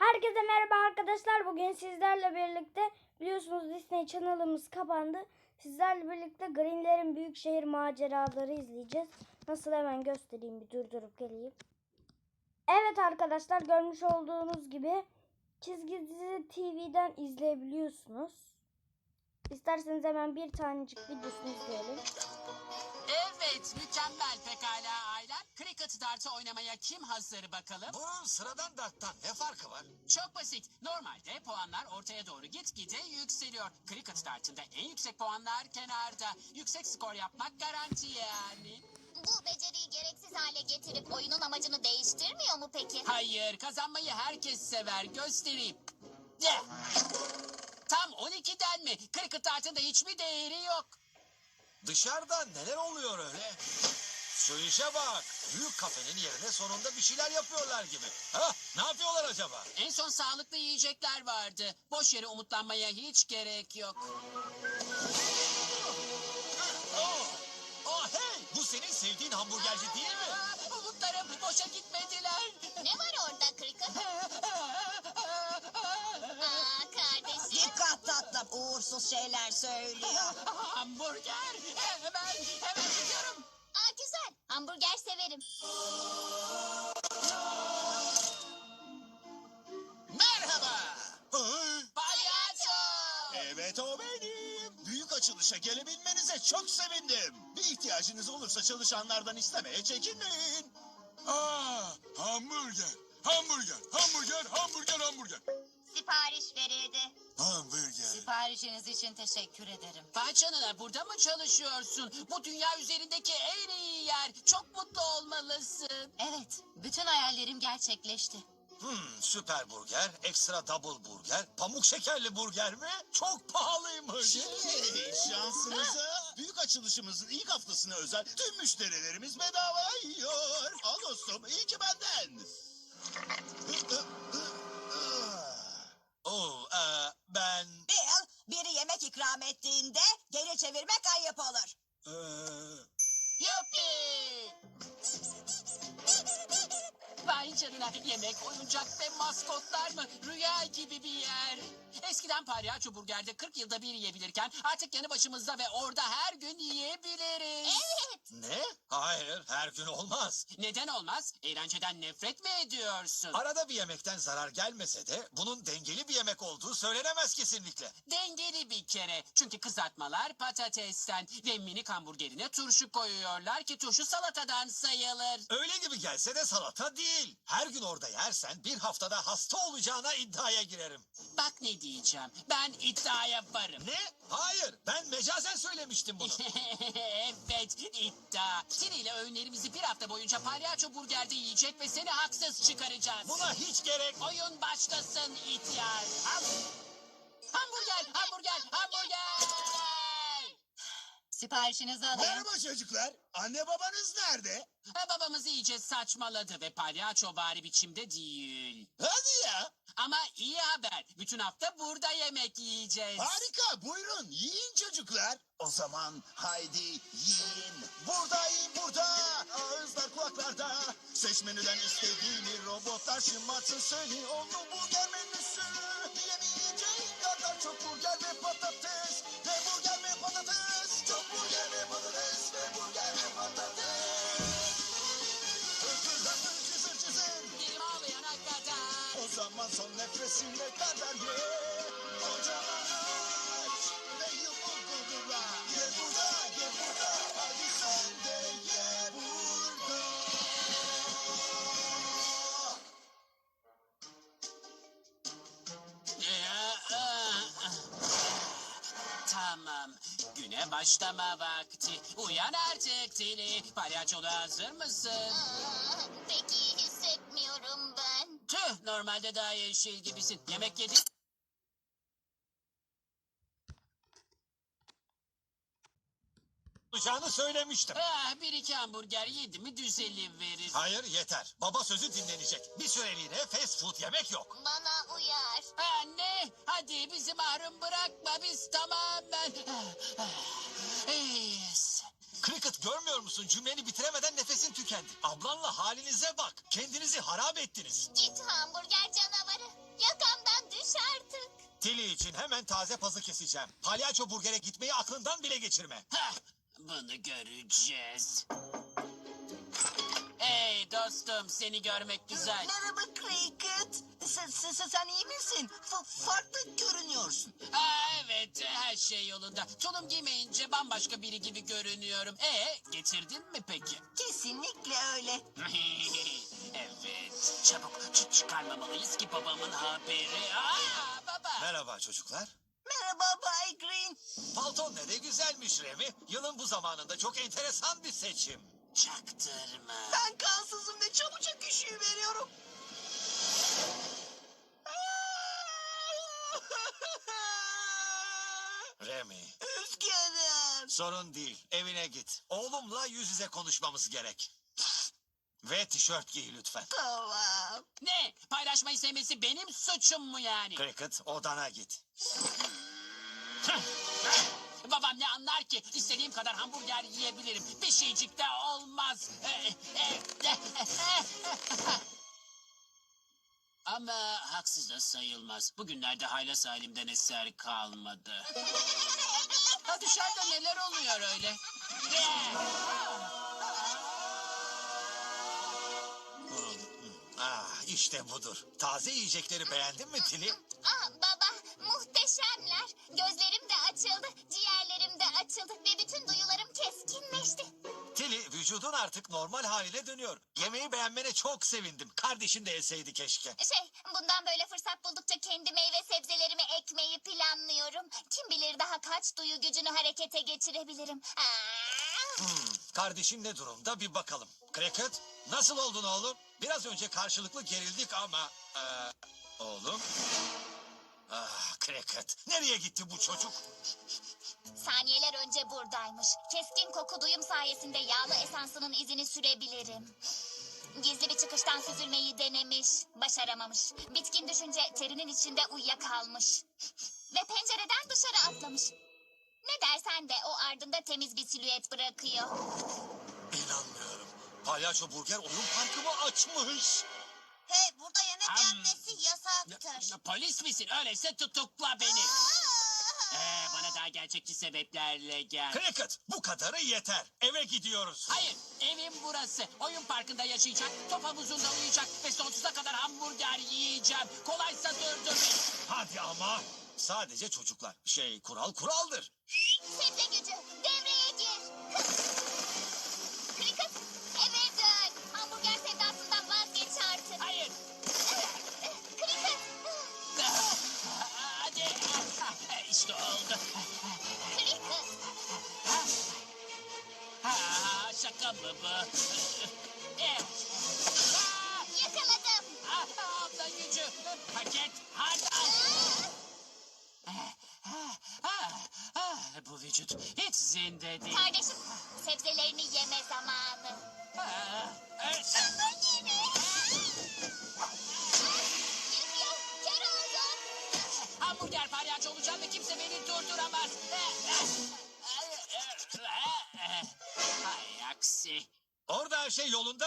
Herkese merhaba arkadaşlar. Bugün sizlerle birlikte biliyorsunuz Disney kanalımız kapandı. Sizlerle birlikte Greenler'in büyük şehir maceraları izleyeceğiz. Nasıl hemen göstereyim bir durdurup geleyim. Evet arkadaşlar görmüş olduğunuz gibi çizgi dizi TV'den izleyebiliyorsunuz. İsterseniz hemen bir tanecik videosunu izleyelim. Evet, mükemmel pekala ailem. Cricket dartı oynamaya kim hazır bakalım? Bu sıradan darttan ne farkı var? Çok basit. Normalde puanlar ortaya doğru gitgide yükseliyor. Cricket dartında en yüksek puanlar kenarda. Yüksek skor yapmak garanti yani. Bu beceriyi gereksiz hale getirip oyunun amacını değiştirmiyor mu peki? Hayır, kazanmayı herkes sever. Göstereyim. De. Tam 12'den mi? Cricket dartında hiçbir değeri yok. Dışarıda neler oluyor öyle? Şu işe bak. Büyük kafenin yerine sonunda bir şeyler yapıyorlar gibi. Ha? Ne yapıyorlar acaba? En son sağlıklı yiyecekler vardı. Boş yere umutlanmaya hiç gerek yok. Oh, oh hey! Bu senin sevdiğin hamburgerci değil mi? Aa, Umutlarım boşa gitmediler. Ne var orada Cricket? Uğursuz şeyler söylüyor. Hamburger. Hemen, hemen gidiyorum. Aa güzel. Hamburger severim. Merhaba. Palyaço. Evet o benim. Büyük açılışa gelebilmenize çok sevindim. Bir ihtiyacınız olursa çalışanlardan istemeye çekinmeyin. Aa, hamburger, hamburger, hamburger, hamburger, hamburger. Sipariş verildi. Hamburger. Siparişiniz için teşekkür ederim. Vay canına burada mı çalışıyorsun? Bu dünya üzerindeki en iyi yer. Çok mutlu olmalısın. Evet, bütün hayallerim gerçekleşti. Hmm, süper burger, ekstra double burger, pamuk şekerli burger mi? Çok pahalıymış. Şimdi şansınıza büyük açılışımızın ilk haftasına özel tüm müşterilerimiz bedava yiyor. Al dostum iyi ki benden. Oh, e, ben... Bill, biri yemek ikram ettiğinde geri çevirmek ayıp olur. e, Yuppi. Vay canına yemek, oyuncak ve maskotlar mı? Rüya gibi bir yer. Eskiden palyaço burgerde 40 yılda bir yiyebilirken artık yanı başımızda ve orada her gün yiyebiliriz. ne? Her gün olmaz. Neden olmaz? Eğlenceden nefret mi ediyorsun? Arada bir yemekten zarar gelmese de bunun dengeli bir yemek olduğu söylenemez kesinlikle. Dengeli bir kere. Çünkü kızartmalar patatesten ve minik hamburgerine turşu koyuyorlar ki turşu salatadan sayılır. Öyle gibi gelse de salata değil. Her gün orada yersen bir haftada hasta olacağına iddiaya girerim. Bak ne diyeceğim. Ben iddiaya varım. Ne? Hayır, ben mecazen söylemiştim bunu. evet iddia. Seninle öğünlerimizi bir hafta boyunca palyaço burgerde yiyecek ve seni haksız çıkaracağız. Buna hiç gerek... Oyun başlasın ihtiyar. Ham- hamburger, hamburger, hamburger. Siparişinizi alayım. Merhaba çocuklar. Anne babanız nerede? Ha, Babamız iyice saçmaladı ve palyaço bari biçimde değil. Hadi ya. Ama iyi haber. Bütün hafta burada yemek yiyeceğiz. Harika buyurun yiyin çocuklar. O zaman haydi yiyin. Burada yiyin burada. Menüden istediğini robotlar şımartsın seni. Onlu burger menüsü. Yemeyeceğin kadar çok burger ve patates. Ve burger ve patates. Çok burger ve patates. Ve burger ve patates. Öpürden çizir çizir. Dilim ağlayana kadar. O zaman son nefesine kadar ye. Kocaman Tamam. Güne başlama vakti. Uyan artık Tili. Palyaçoluğa hazır mısın? Aa, pek iyi hissetmiyorum ben. Tüh normalde daha yeşil gibisin. Yemek yedin. Olacağını söylemiştim. Ah, bir iki hamburger yedi mi düzeli verir. Hayır yeter. Baba sözü dinlenecek. Bir süreliğine fast food yemek yok. Bana uyar. Anne hadi bizi mahrum bırakma biz tamamen. İyiyiz. Cricket görmüyor musun? Cümleni bitiremeden nefesin tükendi. Ablanla halinize bak. Kendinizi harap ettiniz. Git hamburger canavarı. Yakamdan düş artık. Tilly için hemen taze pazı keseceğim. Palyaço burgere gitmeyi aklından bile geçirme. Heh, bunu göreceğiz. Hey dostum seni görmek güzel. Merhaba Cricket. Sen, sen, sen- sen iyi misin? Fa- farklı görünüyorsun. Aa, evet her şey yolunda. Tulum giymeyince bambaşka biri gibi görünüyorum. E getirdin mi peki? Kesinlikle öyle. evet çabuk çıt çıkarmamalıyız ki babamın haberi. Aa baba. Merhaba çocuklar. Merhaba Bay Green. Palton ne de güzelmiş Remi. Yılın bu zamanında çok enteresan bir seçim. Çaktırma. Ben kansızım ve çabucak üşüyü veriyorum. Remi. Üzgünüm. Sorun değil. Evine git. Oğlumla yüz yüze konuşmamız gerek. Ve tişört giy lütfen. Tamam. Ne? Paylaşmayı sevmesi benim suçum mu yani? Cricket odana git. Babam ne anlar ki? İstediğim kadar hamburger yiyebilirim. Bir şeycik de olmaz. Ama haksız da sayılmaz. Bugünlerde haylaz halimden eser kalmadı. Ha dışarıda neler oluyor öyle? Ah işte budur. Taze yiyecekleri beğendin mi Tilly? Ah baba muhteşemler. Gözlerim de açıldı, ciğerlerim de açıldı ve bütün duyularım keskinleşti. Tilly vücudun artık normal haline dönüyor. Yemeği beğenmene çok sevindim. Kardeşin de yeseydi keşke. Şey, bundan böyle fırsat buldukça kendi meyve sebzelerimi ekmeyi planlıyorum. Kim bilir daha kaç duyu gücünü harekete geçirebilirim. Aa! Hmm, kardeşin ne durumda bir bakalım. Cricket nasıl oldun oğlum? Biraz önce karşılıklı gerildik ama... eee, oğlum? Cricket nereye gitti bu çocuk? Saniyeler önce buradaymış. Keskin koku duyum sayesinde yağlı esansının izini sürebilirim. Gizli bir çıkıştan süzülmeyi denemiş, başaramamış. Bitkin düşünce terinin içinde uyuyakalmış. Ve pencereden dışarı atlamış. Ne dersen de o ardında temiz bir silüet bırakıyor. İnanmıyorum. Palyaço Burger oyun parkımı açmış. Hey burada yenmesi yasaktır. Polis misin? Öyleyse tutukla beni. Ee, bana daha gerçekçi sebeplerle gel. Cricket bu kadarı yeter. Eve gidiyoruz. Hayır, evim burası. Oyun parkında yaşayacak, top havuzunda uyuyacak ve sonsuza kadar hamburger yiyeceğim. Kolaysa durdur beni. Hadi ama. Sadece çocuklar. Şey kural kuraldır. İşte oldu. Ha, şaka mı bu? Eh. Ah, Yakaladım. ah, Abla gücü. Paket hard Ah, ah, bu vücut hiç zinde değil. Kardeşim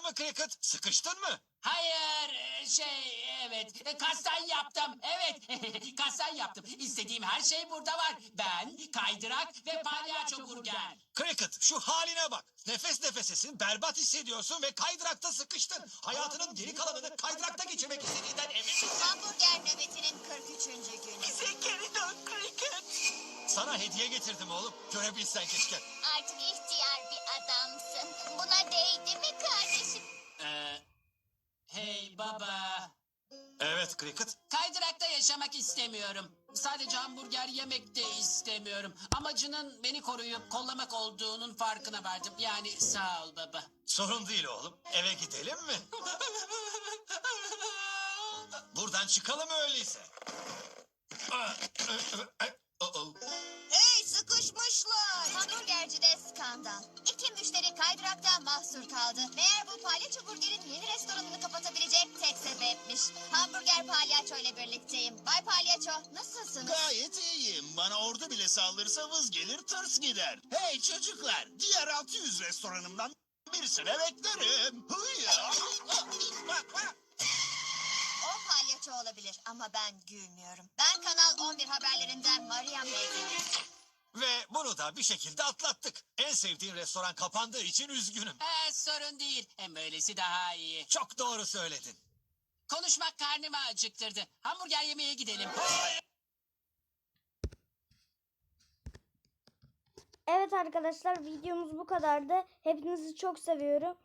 yolunda mı Cricket? Sıkıştın mı? Hayır şey evet kasten yaptım evet kasten yaptım İstediğim her şey burada var ben kaydırak ve palyaço burger Cricket şu haline bak. Nefes nefesesin, berbat hissediyorsun ve kaydırakta sıkıştın. Hayatının geri kalanını kaydırakta geçirmek istediğinden emin misin? Hamburger nöbetinin 43. günü. Bize geri dön Cricket. Sana hediye getirdim oğlum. Görebilsen keşke. Artık ihtiyar baba Evet Cricket. kaydırakta yaşamak istemiyorum sadece hamburger yemek de istemiyorum amacının beni koruyup kollamak olduğunun farkına vardım yani sağ ol baba Sorun değil oğlum. Eve gidelim mi? Buradan çıkalım öyleyse. Hey sıkışmışlar. Hamburgercide skandal. Kaydıraktan mahsur kaldı. Meğer bu palyaço burgerin yeni restoranını kapatabilecek tek sebepmiş. Hamburger palyaço ile birlikteyim. Bay palyaço nasılsınız? Gayet iyiyim. Bana ordu bile saldırsa vız gelir tırs gider. Hey çocuklar, diğer 600 restoranımdan birisine beklerim. Hıya. O palyaço olabilir. ama ben gülmüyorum. Ben Kanal 11 haberlerinden Maria Megan. Bunu da bir şekilde atlattık. En sevdiğin restoran kapandığı için üzgünüm. Ee, sorun değil. Hem böylesi daha iyi. Çok doğru söyledin. Konuşmak karnımı acıktırdı. Hamburger yemeye gidelim. Evet arkadaşlar videomuz bu kadardı. Hepinizi çok seviyorum.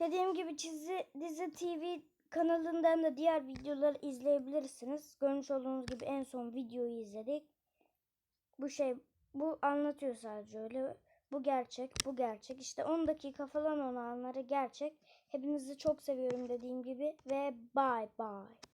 Dediğim gibi çizi dizi TV kanalından da diğer videoları izleyebilirsiniz. Görmüş olduğunuz gibi en son videoyu izledik. Bu şey bu anlatıyor sadece öyle. Bu gerçek, bu gerçek. İşte 10 dakika falan olanları gerçek. Hepinizi çok seviyorum dediğim gibi ve bye bye.